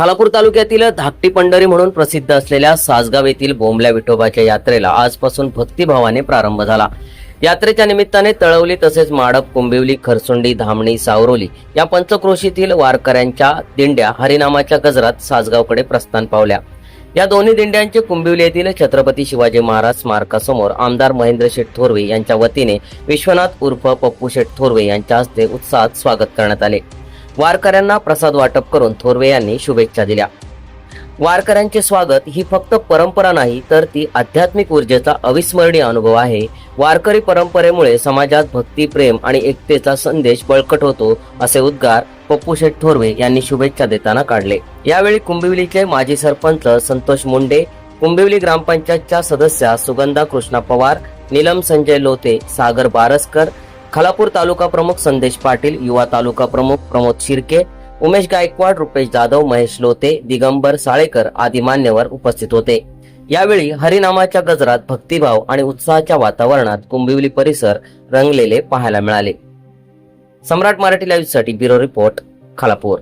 खालापूर तालुक्यातील धाकटी पंढरी म्हणून प्रसिद्ध असलेल्या सासगाव येथील बोंबल्या विठोबाच्या यात्रेला आजपासून भक्तिभावाने प्रारंभ झाला. यात्रेच्या निमित्ताने तळवली तसेच माडप कुंबिवली खरसुंडी धामणी सावरोली या पंचक्रोशीतील वारकऱ्यांच्या दिंड्या हरिनामाच्या गजरात सासगावकडे प्रस्थान पावल्या. या दोन्ही दिंड्यांचे कुंबिवली येथील छत्रपती शिवाजी महाराज स्मारकासमोर आमदार महेंद्र शेठ थोरवे यांच्या वतीने विश्वनाथ उर्फ पप्पू शेठ थोरवे यांच्या हस्ते उत्साहात स्वागत करण्यात आले. वारकऱ्यांना प्रसाद वाटप करून थोरवे यांनी शुभेच्छा दिल्या. वारकऱ्यांचे स्वागत ही फक्त परंपरा नाही तर ती आध्यात्मिक ऊर्जेचा अविस्मरणीय अनुभव आहे. वारकरी परंपरेमुळे समाजात भक्ती प्रेम आणि एकतेचा संदेश बळकट होतो असे उद्गार पप्पू शेठ थोरवे यांनी शुभेच्छा देताना काढले. यावेळी कुंभिवलीचे माजी सरपंच संतोष मुंडे कुंभिवली ग्रामपंचायतच्या सदस्या सुगंधा कृष्णा पवार नीलम संजय लोते सागर बारसकर खालापूर तालुका प्रमुख संदेश पाटील युवा तालुका प्रमुख प्रमोद शिर्के उमेश गायकवाड रुपेश जाधव महेश लोते दिगंबर साळेकर आदी मान्यवर उपस्थित होते. यावेळी हरिनामाच्या गजरात भक्तिभाव आणि उत्साहाच्या वातावरणात कुंभिवली परिसर रंगलेले पाहायला मिळाले. सम्राट मराठी लाईव्हसाठी ब्युरो रिपोर्ट खालापूर.